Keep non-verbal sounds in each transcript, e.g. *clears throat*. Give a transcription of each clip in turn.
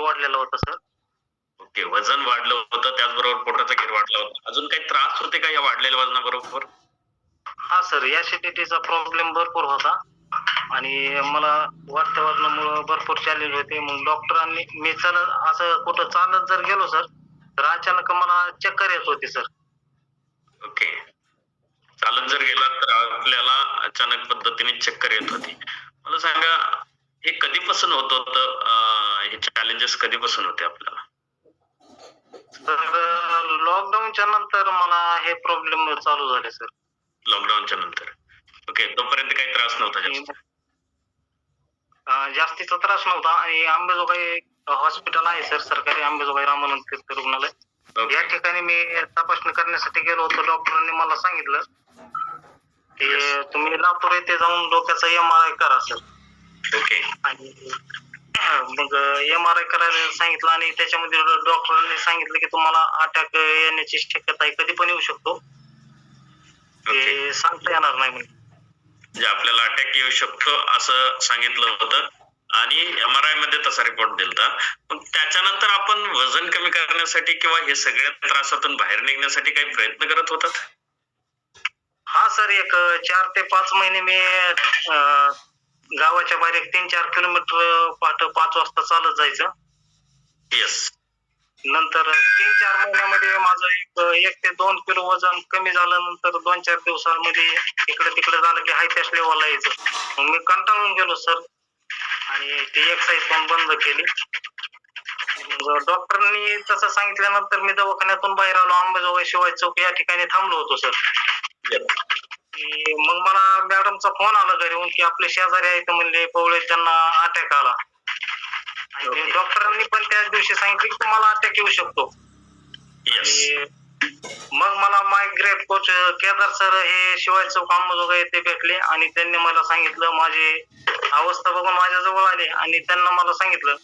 वाढलेलं होतं sir. Okay वजन वाढलं होतं त्याचबरोबर पोटाचा घेर वाढला होता. अजून काही त्रास होते का या वाढलेल्या वजनाबरोबर? हा सर ऍसिडिटीचा प्रॉब्लेम भरपूर होता. आणि मला वाढत्या वजनामुळं भरपूर चॅलेंज होते. मग डॉक्टरांनी मी चालत असं कुठं चालत जर गेलो सर तर अचानक मला चक्कर येत होती सर. ओके. चालत जर गेला तर आपल्याला अचानक पद्धतीने चक्कर येत होती. मला सांगा हे कधीपासून होत होतं? हे चॅलेंजेस कधीपासून होते आपल्याला? तर लॉकडाऊनच्या नंतर मला हे प्रॉब्लेम चालू झाले सर लॉकडाऊनच्या नंतर. ओके तोपर्यंत काही त्रास नव्हता जास्त? जास्तीचा त्रास नव्हता. आणि आंबेजोगाई हॉस्पिटल आहे सर सरकारी आंबेजोगाई रामानंद तीर्थ रुग्णालय या ठिकाणी मी तपासणी करण्यासाठी गेलो होतो डॉक्टरांनी मला सांगितलं की तुम्ही लातूर येथे जाऊन डोक्याचा एम आर आय करा सर ओके आणि मग एम आर आय करायला सांगितलं आणि त्याच्यामध्ये डॉक्टरांनी सांगितलं की तुम्हाला अटॅक येण्याची शक्यता आहे कधी पण येऊ शकतो. ते सांगता येणार नाही म्हणजे म्हणजे आपल्याला अटॅक येऊ शकतो असं सांगितलं होतं. आणि एम आर आयमध्ये तसा रिपोर्ट दिलता. मग त्याच्यानंतर आपण वजन कमी करण्यासाठी किंवा हे सगळ्या त्रासातून बाहेर निघण्यासाठी काही प्रयत्न करत होतात? हा सर एक चार ते पाच महिने मी गावाच्या बाहेर एक तीन चार किलोमीटर पहाटे पाच वाजता चालत जायचं. येस नंतर तीन चार महिन्यामध्ये माझं एक एक ते दोन किलो वजन कमी झालं नंतर दोन चार दिवसांमध्ये इकडे तिकडे झालं की हाय त्याच लेवलला यायचं. मग मी कंटाळून गेलो सर आणि ती एक्सरसाइज पण बंद केली. डॉक्टरांनी तसं सांगितल्यानंतर मी दवाखान्यातून बाहेर आलो. अंबाजोगाई शिवाय चौक या ठिकाणी थांबलो होतो सर की मग मला मॅडमचा फोन आला घरी की आपले शेजारी आहेत म्हणले पवळे त्यांना अटॅक आला. आणि Okay. डॉक्टरांनी पण त्याच दिवशी सांगितलं की तुम्हाला अटॅक येऊ शकतो. येस आणि मग मला मायग्रेट कोच केदार सर हे शिवाय चौक अंबाजोगाई येथे भेटले आणि त्यांनी मला सांगितलं माझी अवस्था बघून माझ्या जवळ आले आणि त्यांना मला सांगितलं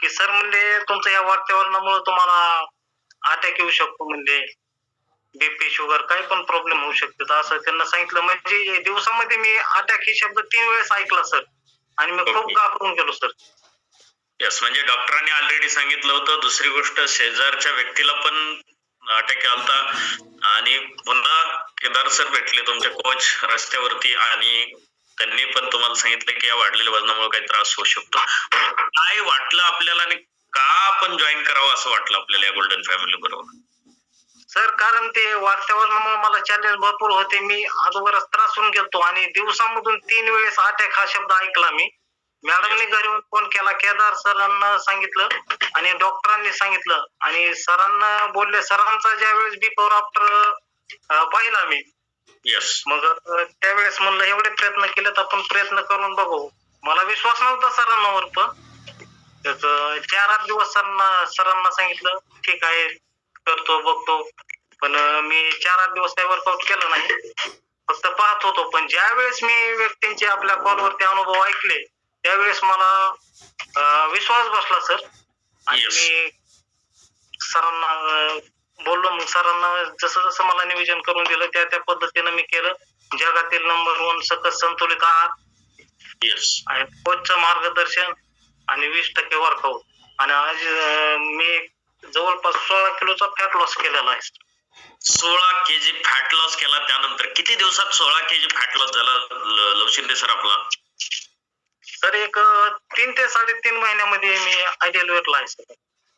की सर म्हणले तुमचं या वाढत्या वजनामुळे तुम्हाला अटॅक येऊ शकतो म्हणजे बीपी शुगर काही पण प्रॉब्लेम होऊ शकते. तर असं त्यांना सांगितलं म्हणजे दिवसामध्ये मी अटॅक ही शब्द तीन वेळेस ऐकला सर आणि मी खूप. घाबरून गेलो सर येस म्हणजे डॉक्टरांनी ऑलरेडी सांगितलं होतं. दुसरी गोष्ट शेजारच्या व्यक्तीला पण अटॅक आलता. आणि पुन्हा केदार सर भेटले तुमचे कोच रस्त्यावरती आणि त्यांनी पण तुम्हाला सांगितलं की या वाढलेल्या वजनामुळे काही त्रास होऊ शकतो. काय वाटलं आपल्याला आणि का आपण जॉईन करावं असं वाटलं आपल्याला या गोल्डन फॅमिली बरोबर? सर कारण ते वाढत्या वजनामुळे मला चॅलेंज भरपूर होते. मी अगोदरच त्रासून गेलतो आणि दिवसामधून तीन वेळेस अटॅक हा शब्द ऐकला मी. मॅडमने घरी येऊन फोन केला. केदार सरांना सांगितलं आणि डॉक्टरांनी सांगितलं. आणि सरांना बोलले सरांचा ज्या वेळेस बिफोर आफ्टर पाहिला मी. येस मग त्यावेळेस म्हणलं एवढे प्रयत्न केलेत आपण प्रयत्न करून बघू. मला विश्वास नव्हता सरांवर पण. त्याच चार आठ दिवस सरांना सरांना सांगितलं ठीक आहे करतो बघतो. पण मी चार आठ दिवस काही वर्कआउट केलं नाही. फक्त पाहत होतो. पण ज्या वेळेस मी व्यक्तींचे आपल्या कॉलवरती अनुभव ऐकले त्यावेळेस मला विश्वास बसला सर आणि Yes. मी सरांना बोललो. मग सरांना जसं जसं मला नियोजन करून दिलं त्या त्या पद्धतीनं मी केलं. जगातील नंबर वन सकस संतुलित आहार. येस आणि कोचचं मार्गदर्शन आणि वीस टक्के वर्कआउट आणि आज मी जवळपास सोळा किलोचा फॅट लॉस केलेला आहे. सोळा केजी फॅट लॉस केला त्यानंतर किती दिवसात सोळा केजी फॅट लॉस झाला ल- लवशिंदे सर आपला? तर एक तीन ते साडेतीन महिन्यामध्ये मी आयडियल आहे सर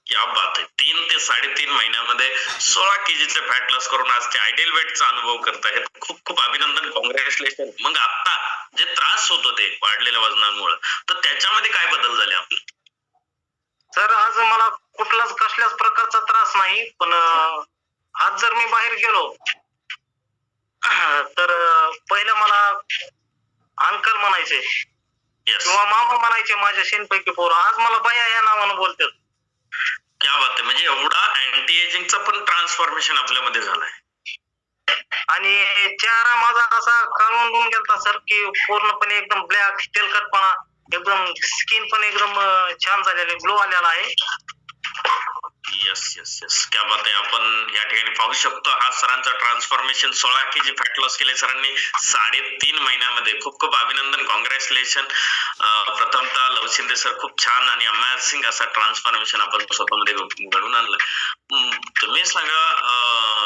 क्या बात आहे. तीन ते साडेतीन महिन्यामध्ये सोळा केजीचे फॅट लॉस करून आज ते आयडियल वेटचा अनुभव करतायत खूप खूप अभिनंदन कॉंग्रॅच्युलेशन मग आता जे त्रास होत होते वाढलेल्या वजनामुळे तर त्याच्यामध्ये काय बदल झाले आपले? सर आज मला कुठलाच कसल्याच प्रकारचा त्रास नाही पण आज जर मी बाहेर गेलो *clears throat* तर पहिलं मला अंकल म्हणायचे किंवा मामा म्हणायचे माझ्या शेणपैकी पोरं आज मला बाया या नावानं बोलतात. क्या बात आहे म्हणजे एवढा अँटी एजिंगचा पण ट्रान्सफॉर्मेशन आपल्यामध्ये झालाय. आणि चेहरा माझा असा काळवून गेलता सर की पूर्णपणे एकदम ब्लॅक तेलकटपणा एकदम स्किन पण एकदम छान झालेली ग्लो आलेला आहे. येस येस येस क्या बात आहे आपण या ठिकाणी पाहू शकतो हा सरांचा ट्रान्सफॉर्मेशन सोळा के जी फॅट लॉस केले सरांनी. साडेतीन महिन्यामध्ये खूप खूप अभिनंदन कॉंग्रॅच्युलेशन प्रथमतः लव शिंदे सर खूप छान आणि अमेझिंग असा ट्रान्सफॉर्मेशन आपण स्वतःमध्ये घडून आणलं. तुम्ही सांगा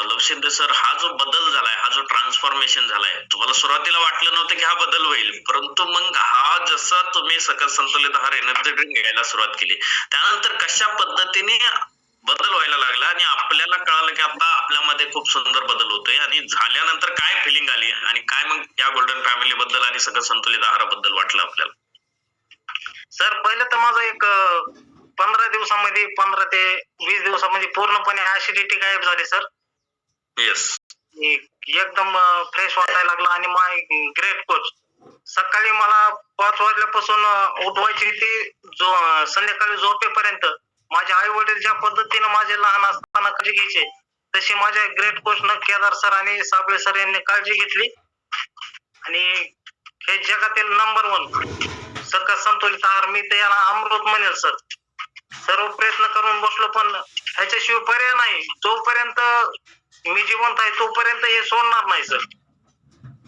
लवशिंदे लव शिंदे सर हा जो बदल झालाय हा जो ट्रान्सफॉर्मेशन झालाय. तुम्हाला सुरुवातीला वाटलं नव्हतं की हा बदल होईल परंतु मग हा जसा तुम्ही सकस संतुलित आहार एनर्जी ड्रिंक घ्यायला सुरुवात केली. त्यानंतर कशा पद्धतीने बदल व्हायला लागला आणि आपल्याला कळालं की आता आपल्यामध्ये खूप सुंदर बदल होतोय आणि झाल्यानंतर काय फिलिंग आली आणि काय मग या गोल्डन फॅमिली बद्दल आणि सगळं संतुलित आहाराबद्दल वाटलं आपल्याला? सर पहिलं तर माझं एक पंधरा दिवसामध्ये पंधरा ते वीस दिवसामध्ये पूर्णपणे ऍसिडिटी गायब झाली सर. येस एकदम फ्रेश वाटायला लागला आणि माय ग्रेट कोच सकाळी मला पाच वाजल्यापासून उठवायची ती जो संध्याकाळी झोपेपर्यंत. माझे आई वडील ज्या पद्धतीने माझे लहान असताना काळजी घ्यायचे तशी माझ्या ग्रेट कोच न केदार सर आणि साबळे सर यांनी काळजी घेतली. आणि हे जगातील नंबर वन सकस संतुलित आहार मी ते याला अमृत म्हणेल सर. सर्व प्रयत्न करून बसलो पण ह्याच्याशिवाय पर्याय नाही. जोपर्यंत मी जिवंत आहे तोपर्यंत हे सोडणार नाही सर.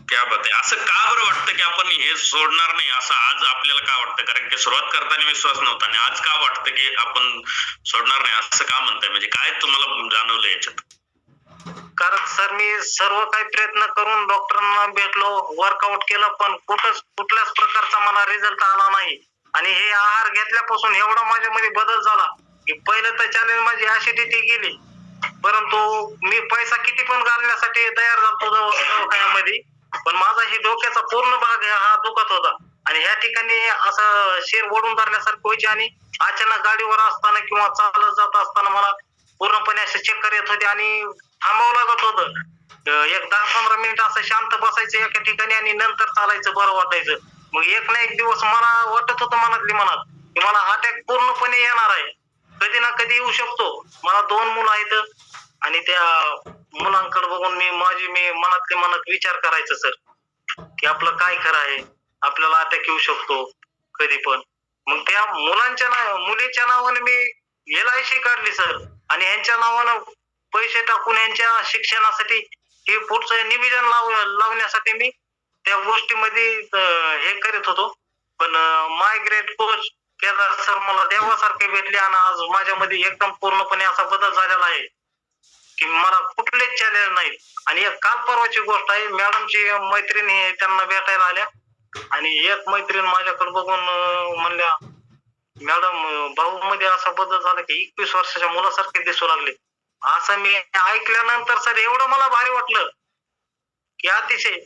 क्या बात आहे. असं का बरं वाटतं की आपण हे सोडणार नाही? असं आज आपल्याला का वाटतं? कारण की सुरुवात करताना विश्वास नव्हता आणि आज का वाटतं की आपण सोडणार नाही? असं का म्हणताय? म्हणजे काय तुम्हाला जाणवलं याच्यात? कारण सर मी सर्व काही प्रयत्न करून डॉक्टरांना भेटलो वर्कआउट केलं पण कुठंच कुठल्याच प्रकारचा मला रिझल्ट आला नाही. आणि हे आहार घेतल्यापासून एवढा माझ्यामध्ये बदल झाला की पहिलं तर चॅलेंज माझी ऍसिडिटी गेली. परंतु मी पैसा किती पण घालण्यासाठी तयार झालतो दवाखान्यामध्ये पण माझा ही डोक्याचा पूर्ण भाग हा दुखत होता. आणि ह्या ठिकाणी असं शेर ओढून धरल्यासारखं व्हायचे आणि अचानक गाडीवर असताना किंवा चालत जात असताना मला पूर्णपणे असे चक्कर येत होते आणि थांबावं लागत होतं. एक दहा पंधरा मिनिट असं शांत बसायचं एका ठिकाणी आणि नंतर चालायचं बरं वाटायचं. मग एक ना एक दिवस मला वाटत होतं मनातली मनात की मला अटॅक पूर्णपणे येणार आहे. कधी ना कधी येऊ शकतो. मला दोन मुलं आहेत. आणि त्या मुलांकडे बघून मी माझी मी मनातले मनात विचार करायचं सर की आपलं काय खरं आहे? आपल्याला अटॅक येऊ शकतो कधी पण. मग त्या मुलांच्या नाव मुलीच्या नावाने मी एल आय सी काढली सर. आणि यांच्या नावानं पैसे टाकून यांच्या शिक्षणासाठी हे पुढचं निवेदन लाव लावण्यासाठी मी त्या गोष्टीमध्ये हे करीत होतो. पण मायग्रेट कोच केदार सर मला देवासारखे भेटले आणि आज माझ्यामध्ये एकदम पूर्णपणे असा बदल झालेला आहे. की मला कुठलेच चॅलेंज नाहीत. आणि एक काल परवाची गोष्ट आहे मॅडमची मैत्रीण हे त्यांना भेटायला आल्या. आणि एक मैत्रीण माझ्याकडे बघून म्हणल्या मॅडम भाऊ मध्ये असा बदल झाला की एकवीस वर्षाच्या मुलासारखे दिसू लागले. असं मी ऐकल्यानंतर सर एवढं मला भारी वाटलं. की अतिशय.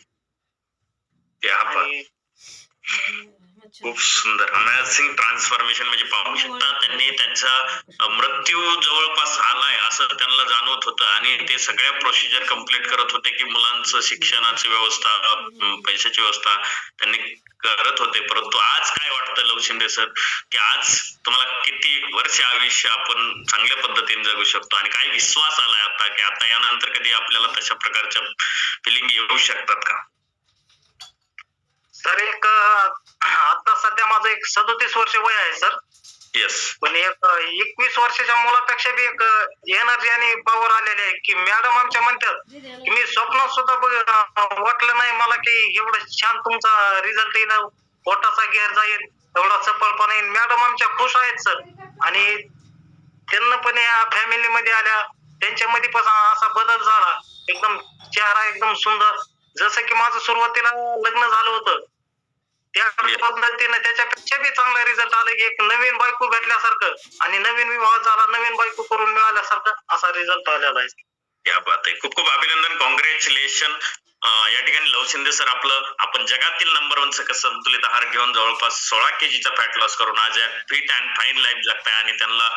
खूप सुंदर. अमेझिंग ट्रान्सफॉर्मेशन म्हणजे पाहू शकता त्यांनी त्यांचा मृत्यू जवळपास आलाय असं त्यांना जाणवत होतं आणि ते सगळ्या प्रोसिजर कंप्लीट करत होते की मुलांचं शिक्षणाची व्यवस्था पैशाची व्यवस्था त्यांनी करत होते. परंतु आज काय वाटतं लव शिंदे सर की आज तुम्हाला किती वर्ष आयुष्य आपण चांगल्या पद्धतीने जगू शकतो आणि काय विश्वास आलाय आता की आता यानंतर कधी आपल्याला तशा प्रकारच्या फिलिंग येऊ शकतात का? सर एक आता सध्या माझं एक सदोतीस वर्ष वय आहे सर. येस पण एक एकवीस वर्षाच्या मुलापेक्षा बी एक एनर्जी आणि पॉवर आलेली आहे की मॅडम आमच्या म्हणतात की मी स्वप्नात सुद्धा वाटलं नाही मला की एवढं छान तुमचा रिझल्ट येईल पोटाचा घेर जाईल एवढा चपळपणा येईल. मॅडम आमच्या खुश आहेत सर. आणि त्यांना पण या फॅमिलीमध्ये आल्या. त्यांच्यामध्ये पण असा बदल झाला. एकदम चेहरा एकदम सुंदर. जसं की माझं सुरुवातीला लग्न झालं होतं. त्या पद्धतीने त्याच्यापेक्षा बी चांगला रिझल्ट आला की एक नवीन बायको भेटल्यासारखं आणि नवीन विवाह झाला नवीन बायको करून मिळाल्यासारखं असा रिझल्ट आलेला आहे. या बात आहे. खूप खूप अभिनंदन कॉंग्रॅच्युलेशन या ठिकाणी लव शिंदे सर आपलं आपण जगातील नंबर वन सकस संतुलित आहार घेऊन जवळपास सोळा केजीचा फॅट लॉस करून आज फिट अँड फाईन लाईफ जगताय आणि त्यांना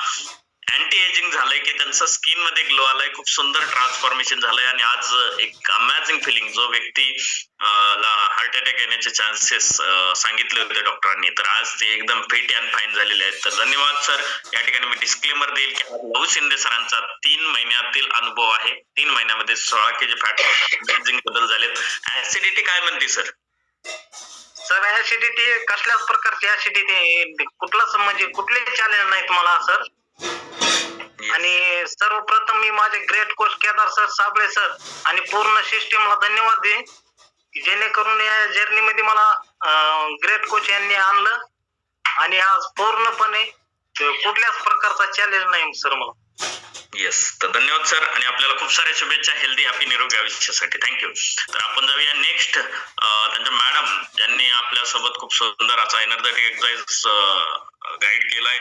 अँटी एजिंग झालंय की त्यांचं स्किनमध्ये ग्लो आलाय खूप सुंदर ट्रान्सफॉर्मेशन झालंय आणि आज एक अमेझिंग फिलिंग जो व्यक्ती ला हार्ट अटॅक येण्याचे चान्सेस सांगितले होते डॉक्टरांनी तर आज ते एकदम फिट अँड फाईन झालेले आहेत. तर धन्यवाद सर या ठिकाणी मी डिस्क्लेमर देईल की हा लव शिंदे सरांचा तीन महिन्यातील अनुभव आहे. तीन महिन्यामध्ये सोळा के जी फॅट अमेझिंग बदल झालेत. ऍसिडिटी काय म्हणते सर सर ऍसिडिटी कसल्याच प्रकारची ऍसिडिटी कुठलाच म्हणजे कुठलेच चॅलेंज नाही तुम्हाला सर आणि सर्वप्रथम मी माझे great coach Kedar sir Sable sir आणि पूर्ण सिस्टीमला धन्यवाद देईन. जेणेकरून या जर्नीमध्ये मला ग्रेट कोच यांनी आणलं. आणि आज पूर्णपणे कुठल्याच प्रकारचा चॅलेंज नाही सर मला. येस तर धन्यवाद सर आणि आपल्याला खूप साऱ्या शुभेच्छा हेल्दी हॅपी निरोगी आयुष्यासाठी. थँक्यू तर आपण जाऊया नेक्स्ट त्यांच्या मॅडम ज्यांनी आपल्यासोबत खूप सुंदर असा एनर्जेटिक एक्सरसाइज गाईड केलाय.